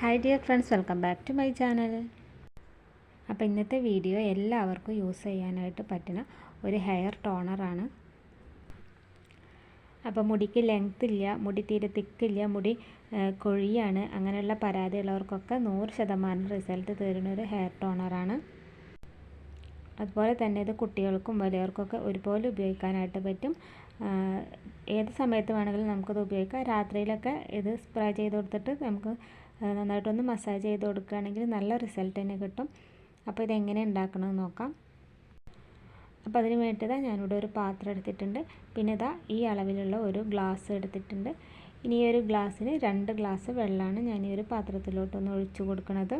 Hi dear friends welcome back to my channel അപ്പോൾ ഇന്നത്തെ video എല്ലാവർക്കും യൂസ് ചെയ്യാനായിട്ട് പറ്റുന്ന ഒരു ഹെയർ ടോണറാണ് അപ്പോൾ മുടിക്ക് ലെങ്ത് ഇല്ല മുടി തീരെ തിക്കില്ല മുടി കൊഴിയാണ് അങ്ങനെയുള്ള പരാതിയുള്ളവർക്കൊക്കെ നൂറ് ശതമാനം റിസൾട്ട് തരുന്ന ഒരു ഹെയർ ടോണറാണ് അതുപോലെ തന്നെ ഇത് കുട്ടികൾക്കും വലിയവർക്കൊക്കെ ഒരുപോലെ ഉപയോഗിക്കാനായിട്ട് പറ്റും. ഏത് സമയത്ത് വേണമെങ്കിലും നമുക്കത് ഉപയോഗിക്കാം. രാത്രിയിലൊക്കെ ഇത് സ്പ്രേ ചെയ്ത് കൊടുത്തിട്ട് നമുക്ക് നന്നായിട്ടൊന്ന് മസാജ് ചെയ്ത് കൊടുക്കുകയാണെങ്കിൽ നല്ല റിസൾട്ട് തന്നെ കിട്ടും. അപ്പോൾ ഇതെങ്ങനെ ഉണ്ടാക്കണമെന്ന് നോക്കാം. അപ്പോൾ അതിന് വേണ്ടിയിട്ട് ഞാനിവിടെ ഒരു പാത്രം എടുത്തിട്ടുണ്ട്. പിന്നെ ഇതാ ഈ അളവിലുള്ള ഒരു ഗ്ലാസ് എടുത്തിട്ടുണ്ട്. ഇനി ഈ ഒരു ഗ്ലാസ്സിന് രണ്ട് ഗ്ലാസ് വെള്ളമാണ് ഞാൻ ഈ ഒരു പാത്രത്തിലോട്ടൊന്ന് ഒഴിച്ചു കൊടുക്കുന്നത്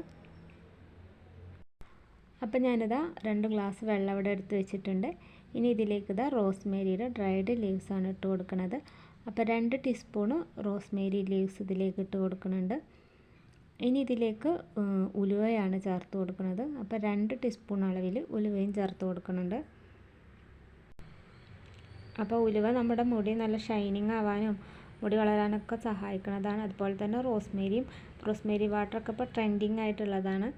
അപ്പോൾ ഞാനിതാ രണ്ട് ഗ്ലാസ് വെള്ളം ഇവിടെ എടുത്ത് വെച്ചിട്ടുണ്ട്. ഇനി ഇതിലേക്ക് ഇതാ റോസ്മേരിയുടെ ഡ്രൈഡ് ലീവ്സാണ് ഇട്ട് കൊടുക്കുന്നത് അപ്പോൾ രണ്ട് ടീസ്പൂണ് റോസ്മേരി ലീവ്സ് ഇതിലേക്ക് ഇട്ട് കൊടുക്കുന്നുണ്ട്. ഇനി ഇതിലേക്ക് ഉലുവയാണ് ചേർത്ത് കൊടുക്കുന്നത്. അപ്പോൾ രണ്ട് ടീസ്പൂൺ അളവിൽ ഉലുവയും ചേർത്ത് കൊടുക്കുന്നുണ്ട്. അപ്പോൾ ഉലുവ നമ്മുടെ മുടി നല്ല ഷൈനിങ് ആവാനും മുടി വളരാനൊക്കെ സഹായിക്കുന്നതാണ്. അതുപോലെ തന്നെ റോസ്മേരിയും റോസ്മേരി വാട്ടറൊക്കെ ഇപ്പോൾ ട്രെൻഡിങ് ആയിട്ടുള്ളതാണ്.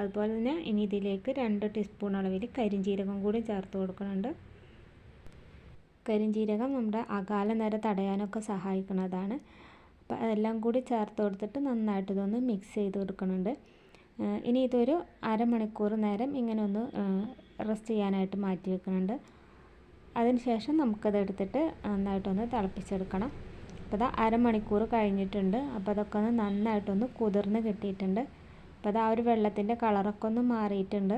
അതുപോലെ തന്നെ ഇനി ഇതിലേക്ക് രണ്ട് ടീസ്പൂൺ അളവിൽ കരിഞ്ജീരകം കൂടി ചേർത്ത് കൊടുക്കുന്നുണ്ട്. കരിഞ്ജീരകം നമ്മുടെ അകാല നിര തടയാനൊക്കെ സഹായിക്കുന്നതാണ്. അപ്പോൾ അതെല്ലാം കൂടി ചേർത്ത് കൊടുത്തിട്ട് നന്നായിട്ട് ഇതൊന്ന് മിക്സ് ചെയ്ത് കൊടുക്കുന്നുണ്ട് ഇനി ഇതൊരു അരമണിക്കൂർ നേരം ഇങ്ങനെ ഒന്ന് റെസ്റ്റ് ചെയ്യാനായിട്ട് മാറ്റി വെക്കുന്നുണ്ട് അതിനുശേഷം നമുക്കത് എടുത്തിട്ട് നന്നായിട്ടൊന്ന് തിളപ്പിച്ചെടുക്കണം. അപ്പോൾ അത് അരമണിക്കൂർ കഴിഞ്ഞിട്ടുണ്ട്. അപ്പോൾ അതൊക്കെ ഒന്ന് നന്നായിട്ടൊന്ന് കുതിർന്ന് കിട്ടിയിട്ടുണ്ട്. അപ്പോൾ അത് ആ ഒരു വെള്ളത്തിന്റെ കളറൊക്കെ ഒന്ന് മാറിയിട്ടുണ്ട്.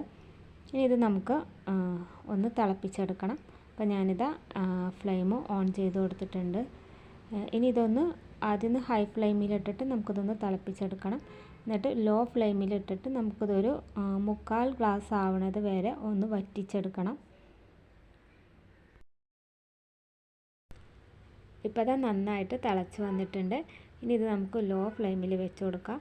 ഇനി ഇത് നമുക്ക് ഒന്ന് തിളപ്പിച്ചെടുക്കണം. അപ്പോൾ ഞാനിത് ഫ്ലെയിം ഓൺ ചെയ്ത് കൊടുത്തിട്ടുണ്ട്. ഇനി ഇതൊന്ന് ആദ്യം ഹൈ ഫ്ലെയിമിലിട്ടിട്ട് നമുക്കിതൊന്ന് തിളപ്പിച്ചെടുക്കണം. എന്നിട്ട് ലോ ഫ്ലെയിമിലിട്ടിട്ട് നമുക്കിതൊരു മുക്കാൽ ഗ്ലാസ് ആവണത് വരെ ഒന്ന് വറ്റിച്ചെടുക്കണം. ഇപ്പോൾ അത് നന്നായിട്ട് തിളച്ച് വന്നിട്ടുണ്ട്. ഇനി ഇത് നമുക്ക് ലോ ഫ്ലെയിമിൽ വെച്ച് കൊടുക്കാം.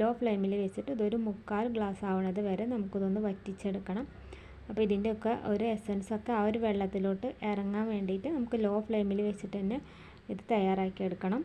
ലോ ഫ്ലെയിമിൽ വെച്ചിട്ട് ഇതൊരു മുക്കാൽ ഗ്ലാസ് ആവണത് വരെ നമുക്കിതൊന്ന് വറ്റിച്ചെടുക്കണം. അപ്പോൾ ഇതിന്റെയൊക്കെ ഒരു എസൻസ് ഒക്കെ ആ ഒരു വെള്ളത്തിലോട്ട് ഇറങ്ങാൻ വേണ്ടിയിട്ട് നമുക്ക് ലോ ഫ്ലെയിമിൽ വെച്ചിട്ട് തന്നെ ഇത് തയ്യാറാക്കി എടുക്കണം.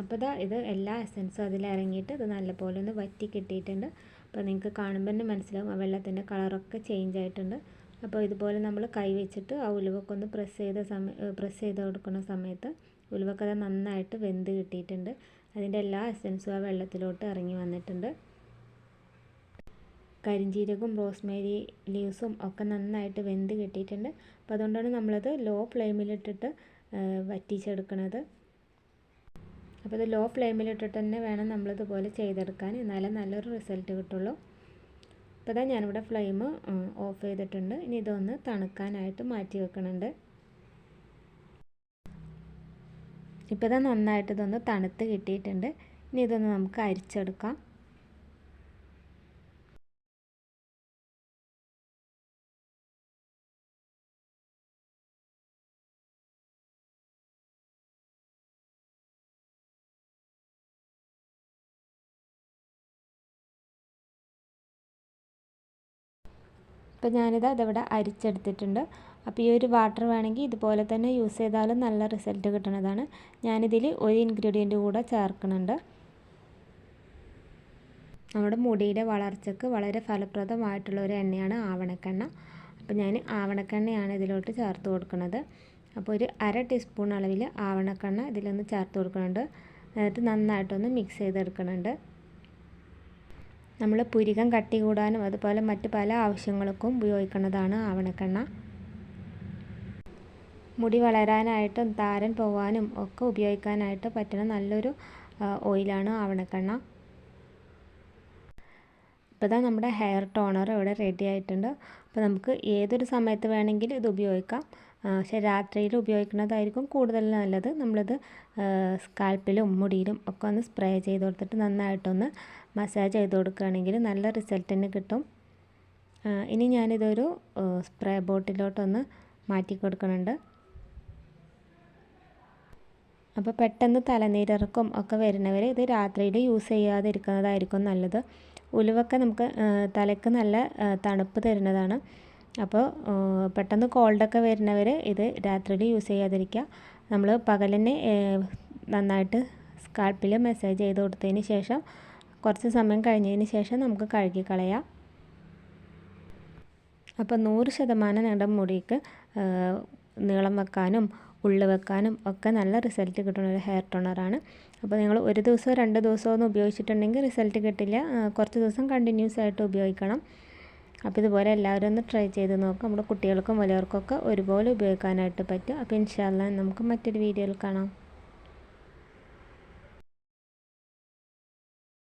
അപ്പോൾ ഇതാ ഇത് എല്ലാ എസൻസും അതിൽ ഇറങ്ങിയിട്ട് ഇത് നല്ലപോലെ ഒന്ന് വറ്റി കിട്ടിയിട്ടുണ്ട്. അപ്പോൾ നിങ്ങൾക്ക് കാണുമ്പോൾ തന്നെ മനസ്സിലാവും. ആ വെള്ളത്തിന്റെ കളറൊക്കെ ചേഞ്ച് ആയിട്ടുണ്ട്. അപ്പോൾ ഇതുപോലെ നമ്മൾ കൈ വെച്ചിട്ട് ആ ഉലുവൊക്കെ ഒന്ന് പ്രസ് ചെയ്ത സമയ പ്രസ് ചെയ്ത് കൊടുക്കുന്ന സമയത്ത് ഉലുവൊക്കെ അത് നന്നായിട്ട് വെന്ത് കിട്ടിയിട്ടുണ്ട്. അതിന്റെ എല്ലാ എസൻസും ആ വെള്ളത്തിലോട്ട് ഇറങ്ങി വന്നിട്ടുണ്ട്. കരിഞ്ചീരകവും റോസ്മേരി ലീവ്സും ഒക്കെ നന്നായിട്ട് വെന്ത് കിട്ടിയിട്ടുണ്ട്. അപ്പോൾ അതുകൊണ്ടാണ് നമ്മളത് ലോ ഫ്ലെയിമിലിട്ടിട്ട് വറ്റിച്ചെടുക്കുന്നത് അപ്പോൾ ഇത് ലോ ഫ്ലെയിമിലിട്ടിട്ട് തന്നെ വേണം നമ്മളിതുപോലെ ചെയ്തെടുക്കാൻ. എന്നാലേ നല്ലൊരു റിസൾട്ട് കിട്ടുള്ളൂ. അപ്പോൾ ഇതാ ഞാനിവിടെ ഫ്ലെയിം ഓഫ് ചെയ്തിട്ടുണ്ട്. ഇനി ഇതൊന്ന് തണുക്കാനായിട്ട് മാറ്റി വെക്കുന്നുണ്ട് ഇപ്പോൾ ഇതാ നന്നായിട്ട് ഇതൊന്ന് തണുത്ത് കിട്ടിയിട്ടുണ്ട്. ഇനി ഇതൊന്ന് നമുക്ക് അരിച്ചെടുക്കാം. അപ്പോൾ ഞാനിത് അതിവിടെ അരിച്ചെടുത്തിട്ടുണ്ട്. അപ്പോൾ ഈ ഒരു വാട്ടർ വേണമെങ്കിൽ ഇതുപോലെ തന്നെ യൂസ് ചെയ്താലും നല്ല റിസൾട്ട് കിട്ടുന്നതാണ്. ഞാനിതിൽ ഒരു ഇൻഗ്രീഡിയന്റ് കൂടെ ചേർക്കുന്നുണ്ട്. നമ്മുടെ മുടിയുടെ വളർച്ചയ്ക്ക് വളരെ ഫലപ്രദമായിട്ടുള്ള ഒരു എണ്ണയാണ് ആവണക്കെണ്ണ. അപ്പോൾ ഞാൻ ആവണക്കെണ്ണയാണ് ഇതിലോട്ട് ചേർത്ത് കൊടുക്കുന്നത്. അപ്പോൾ ഒരു അര ടീസ്പൂൺ അളവിൽ ആവണക്കെണ്ണ ഇതിലൊന്ന് ചേർത്ത് കൊടുക്കുന്നുണ്ട്. എന്നിട്ട് നന്നായിട്ടൊന്ന് മിക്സ് ചെയ്തെടുക്കുന്നുണ്ട്. നമ്മൾ പുരികം കട്ടി കൂടാനും അതുപോലെ മറ്റ് പല ആവശ്യങ്ങൾക്കും ഉപയോഗിക്കുന്നതാണ് ആവണക്കെണ്ണ. മുടി വളരാനായിട്ടും താരൻ പോവാനും ഒക്കെ ഉപയോഗിക്കാനായിട്ട് പറ്റുന്ന നല്ലൊരു ഓയിലാണ് ആവണക്കെണ്ണ. ഇപ്പോൾ ഇതാ നമ്മുടെ ഹെയർ ടോണർ ഇവിടെ റെഡി ആയിട്ടുണ്ട്. അപ്പോൾ നമുക്ക് ഏതൊരു സമയത്ത് വേണമെങ്കിലും ഇത് ഉപയോഗിക്കാം. പക്ഷേ രാത്രിയിൽ ഉപയോഗിക്കുന്നതായിരിക്കും കൂടുതൽ നല്ലത്. നമ്മളിത് സ്കാൽപ്പിലും മുടിയിലും ഒക്കെ ഒന്ന് സ്പ്രേ ചെയ്ത് കൊടുത്തിട്ട് നന്നായിട്ടൊന്ന് മസാജ് ചെയ്ത് കൊടുക്കുകയാണെങ്കിൽ നല്ല റിസൾട്ട് തന്നെ കിട്ടും. ഇനി ഞാനിതൊരു സ്പ്രേ ബോട്ടിലോട്ടൊന്ന് മാറ്റി കൊടുക്കുന്നുണ്ട്. അപ്പോൾ പെട്ടെന്ന് തലനീരിറക്കം ഒക്കെ വരുന്നവർ ഇത് രാത്രിയിൽ യൂസ് ചെയ്യാതിരിക്കുന്നതായിരിക്കും നല്ലത്. ഉലുവൊക്കെ നമുക്ക് തലയ്ക്ക് നല്ല തണുപ്പ് തരുന്നതാണ്. അപ്പോൾ പെട്ടെന്ന് കോൾഡൊക്കെ വരുന്നവർ ഇത് രാത്രിയിൽ യൂസ് ചെയ്യാതിരിക്കുക. നമ്മൾ പകലിന് നന്നായിട്ട് സ്കാൾപ്പിൽ മെസ്സേജ് ചെയ്ത് കൊടുത്തതിന് ശേഷം കുറച്ച് സമയം കഴിഞ്ഞതിന് ശേഷം നമുക്ക് കഴുകിക്കളയാം അപ്പോൾ നൂറ് ശതമാനം നിങ്ങളുടെ മുടിക്ക് നീളം വെക്കാനും ഉള്ളു വെക്കാനും ഒക്കെ നല്ല റിസൾട്ട് കിട്ടുന്ന ഒരു ഹെയർ ടോണറാണ് അപ്പോൾ നിങ്ങൾ ഒരു ദിവസമോ രണ്ട് ദിവസമോ ഒന്നും ഉപയോഗിച്ചിട്ടുണ്ടെങ്കിൽ റിസൾട്ട് കിട്ടില്ല. കുറച്ച് ദിവസം കണ്ടിന്യൂസ് ആയിട്ട് ഉപയോഗിക്കണം. അപ്പോൾ ഇതുപോലെ എല്ലാവരും ഒന്ന് ട്രൈ ചെയ്ത് നോക്കാം. നമ്മുടെ കുട്ടികൾക്കും വലിയവർക്കൊക്കെ ഒരുപോലെ ഉപയോഗിക്കാനായിട്ട് പറ്റും. അപ്പോൾ ഇൻഷാല്ല നമുക്ക് മറ്റൊരു വീഡിയോയിൽ കാണാം.